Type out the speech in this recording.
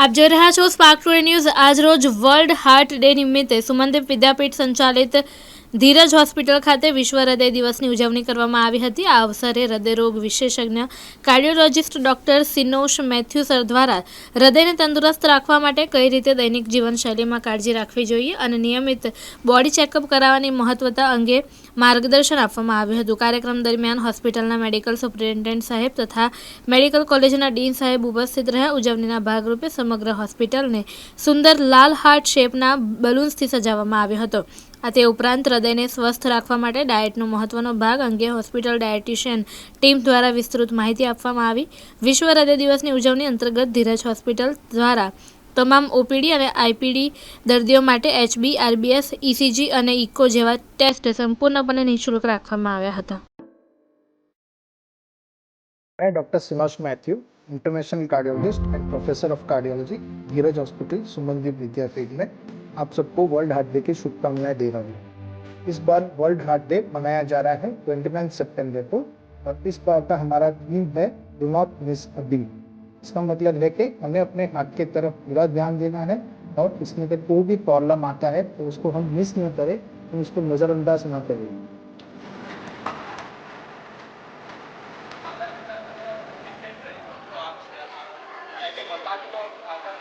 આપ જોઈ રહ્યા છો સ્પાર્ક ટુડે ન્યૂઝ આજરોજ વર્લ્ડ હાર્ટ ડે નિમિત્તે સુમનદેવ વિદ્યાપીઠ સંચાલિત ધીરજ હોસ્પિટલ ખાતે વિશ્વ હૃદય દિવસની ઉજવણી કરવામાં આવી હતી. આ અવસરે હૃદયરોગ વિશેષજ્ઞ, cardiologist doctor Sinosh Mathew sir દ્વારા હૃદયને તંદુરસ્ત રાખવા માટે કઈ રીતે દૈનિક જીવનશૈલીમાં કાળજી રાખવી જોઈએ અને નિયમિત બોડી ચેકઅપ કરાવવાની મહત્વતા અંગે માર્ગદર્શન આપવામાં આવ્યું હતું. કાર્યક્રમ દરમિયાન હોસ્પિટલના મેડિકલ સુપ્રિન્ટેન્ડન્ટ સાહેબ તથા મેડિકલ કોલેજના ડીન સાહેબ ઉપસ્થિત રહ્યા. ઉજવણીના ભાગરૂપે સમગ્ર હોસ્પિટલને સુંદર લાલ હાર્ટ શેપના બલૂન્સથી સજાવવામાં આવ્યો હતો. આ તે ઉપરાંત હૃદયને સ્વસ્થ રાખવા માટે ડાયટનો મહત્વનો ભાગ અંગે હોસ્પિટલ ડાયટિશિયન ટીમ દ્વારા વિસ્તૃત માહિતી આપવામાં આવી. વિશ્વ હૃદય દિવસની ઉજવણી અંતર્ગત ધીરજ હોસ્પિટલ દ્વારા તમામ ઓપીડી અને આઈપીડી દર્દીઓ માટે એચબી, આરબીએસ ઇસીજી અને ઇકો જેવા ટેસ્ટ સંપૂર્ણપણે નિઃશુલ્ક રાખવામાં આવ્યા હતા. મેં doctor Mathew, international cardiologist and professor of cardiology, Dhiraj hospital, Sumandeep Vidyapeeth મેં आप सबको वर्ल्ड हार्ट डे की शुभकामनाएँ दे रहा हूँ। इस बार वर्ल्ड हार्ट डे मनाया जा रहा है ट्वेंटी नाइन सेप्टेम्बर को और इस बार का हमारा थीम है do not miss a beat इसका मतलब है कि हमें अपने हाथ की तरफ़ पूरा ध्यान देना है और इसमें अगर कोई भी प्रॉब्लम आता है तो उसको हम मिस न करें तो उसको नज़रअंदाज ना करें। तो